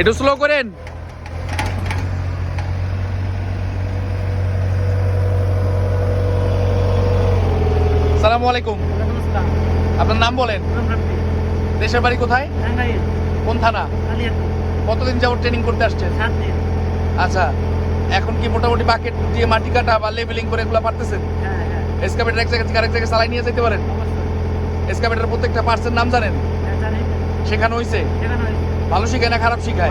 একটু স্লো করেন। সালামু আলাইকুম। আপনার নাম বলেন। দেশের বাড়ি কোথায়? কোন থানা? কতদিন যাবত ট্রেনিং করতে আসছেন? আচ্ছা এখন কি মোটামুটি বাকেট দিয়ে মাটি কাটা বা লেবেলিং করে এগুলো পারতেছেন? এসকাভেটার এক জায়গা থেকে আরেক জায়গায় চালাই নিয়ে যেতে পারেন। এসকাভেটার প্রত্যেকটা পার্টসের নাম জানেন? শেখানো হয়েছে ভালো শিখায় না খারাপ শিখায়?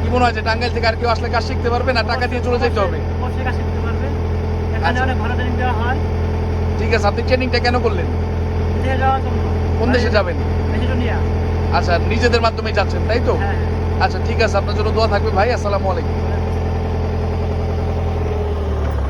কি মনে হয় যে টাঙ্গাইল থেকে আর কেউ আসলে কাজ শিখতে পারবে না? টাকা দিয়ে চলে যেতে হবে। হয়। ঠিক আছে আপনি ট্রেনিংটা কেন করলেন? কোন দেশে যাবেন? আচ্ছা নিজেদের মাধ্যমে যাচ্ছেন তাই তো? হ্যাঁ আচ্ছা ঠিক আছে আপনার জন্য দোয়া থাকবে ভাই আসসালামু আলাইকুম। হ্যাঁ